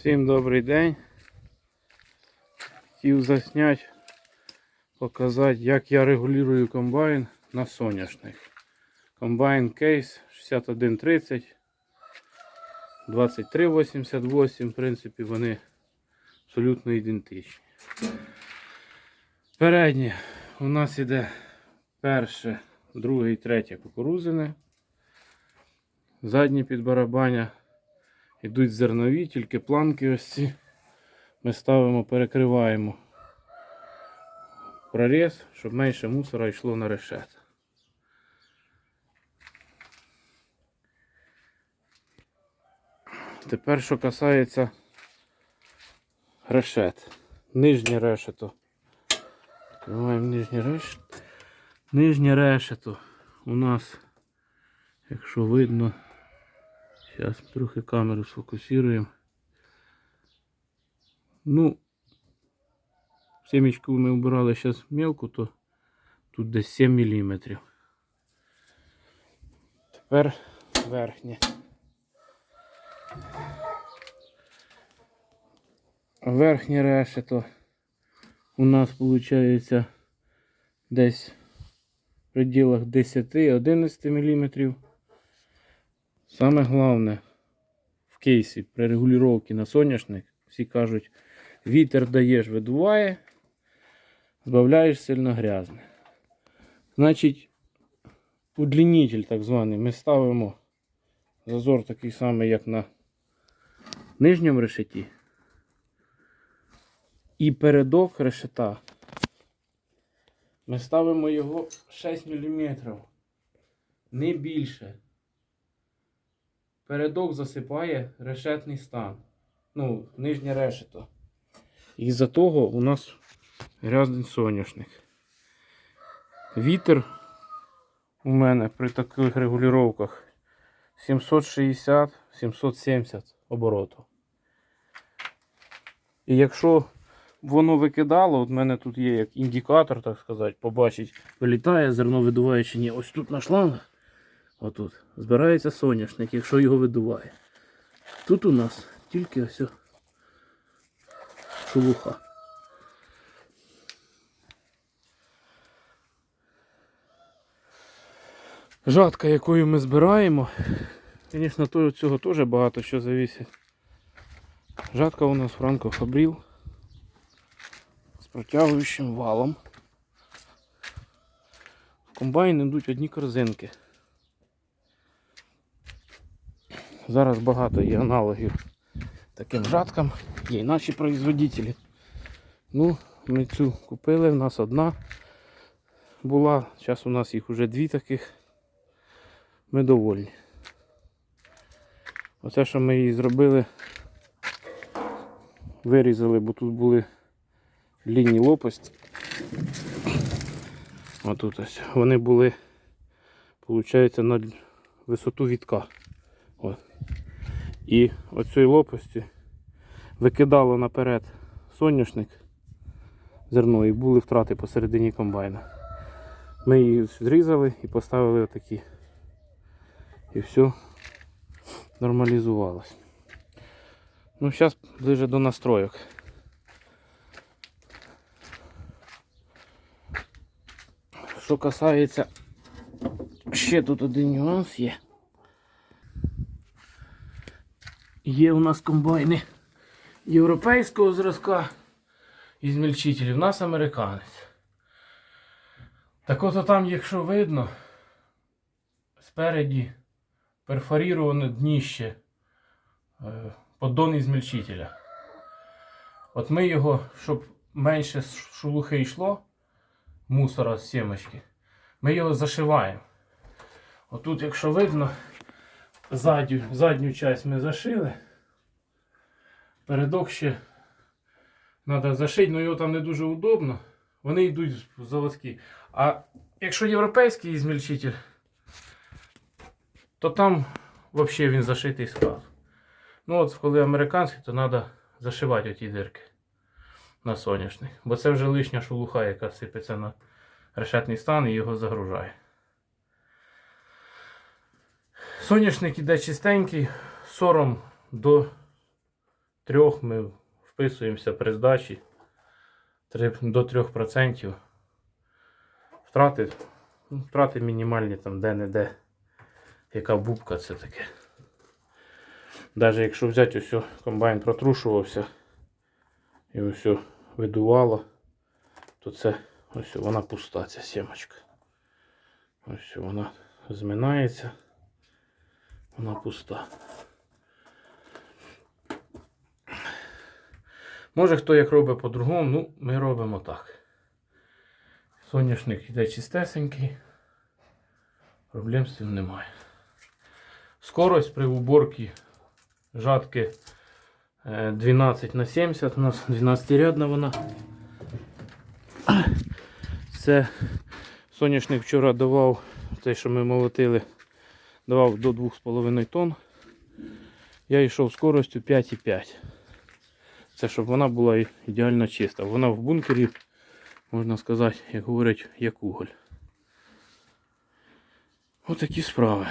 Всім добрий день. Хотів засняти, показати, як я регулюю комбайн на соняшник. Комбайн кейс 6130, 2388, в принципі, вони абсолютно ідентичні. Переднє у нас іде перше, друге і третє кукурузине. Заднє підбарабання Йдуть зернові, тільки планки ось ці ми ставимо, перекриваємо проріз, щоб менше мусора йшло на решет. Тепер, що касається решет. Нижнє решето. Відкриваємо нижнє решето. Нижнє решето у нас, якщо видно, Зараз трохи камеру сфокусуємо. Ну, семечку ми вбирали зараз мелку, то тут десь 7 мм. Тепер верхнє. Верхнє решето у нас виходить десь в пределах 10-11 мм. Саме головне в кейсі при регулюванні на соняшник, всі кажуть, вітер даєш, видуває, збавляєш сильно грязне. Значить, удлінитель так званий ми ставимо зазор такий самий, як на нижньому решеті. І передок решета. Ми ставимо його 6 мм. Не більше. Передок засипає решетний стан. Ну, нижнє решето. І за того у нас грязний соняшник. Вітер у мене при таких регулюваннях 760-770 оборотів. І якщо воно викидало, от в мене тут є як індикатор, так сказати, побачить, вилітає зерно видуває чи ні. Ось тут на шлангах. Отут. Збирається соняшник, якщо його видуває. Тут у нас тільки ось шелуха. Жатка, якою ми збираємо. Звісно, від цього теж багато що зависить. Жатка у нас Франко Фабріл з протягуючим валом. В комбайн йдуть одні корзинки. Зараз багато є аналогів таким жаткам, є і наші производителі. Ну, ми цю купили, в нас одна була, зараз у нас їх вже дві таких. Ми довольні. Оце, що ми її зробили, вирізали, бо тут були лінії лопасті. Отут ось. Вони були, виходить, на висоту вітка. От. І оцієї лопасті викидало наперед соняшник зерно і були втрати посередині комбайна. Ми її зрізали і поставили отакі. І все нормалізувалось. Ну, зараз ближе до настройок. Що касається, ще тут один нюанс є. Є у нас комбайни європейського зразка і змільчителів. У нас американець. Так от там, якщо видно, спереді перфоріроване дніще е, поддон ізмельчителя. От ми його, щоб менше шелухи йшло, мусора з сімочки, ми його зашиваємо. Отут, якщо видно, задню, задню часть ми зашили. Передок ще треба зашити, але його там не дуже удобно. Вони йдуть в заводські. А якщо європейський змільчитель, то там взагалі він зашитий сразу. Ну от коли американський, то треба зашивати оті дирки на соняшник. Бо це вже лишня шелуха, яка сипеться на решетний стан і його загружає. Соняшник іде чистенький, сором до трьох ми вписуємося при здачі до 3%. Втрати, ну, втрати мінімальні там де-не-де. Яка бубка це таке. Навіть якщо взяти ось комбайн протрушувався і ось видувало, то це ось вона пуста, ця сімочка. Ось вона зминається. Вона пуста. Може хто як робить по-другому, ну ми робимо так. Соняшник йде чистесенький. Проблем з цим немає. Скорость при уборці жатки е, 12 на 70. У нас 12-рядна вона. Це соняшник вчора давав, те, що ми молотили, давав до 2,5 тонн. Я йшов скоростю 5,5. Це щоб вона була ідеально чиста. Вона в бункері, можна сказати, як говорять, як уголь. Отакі справи.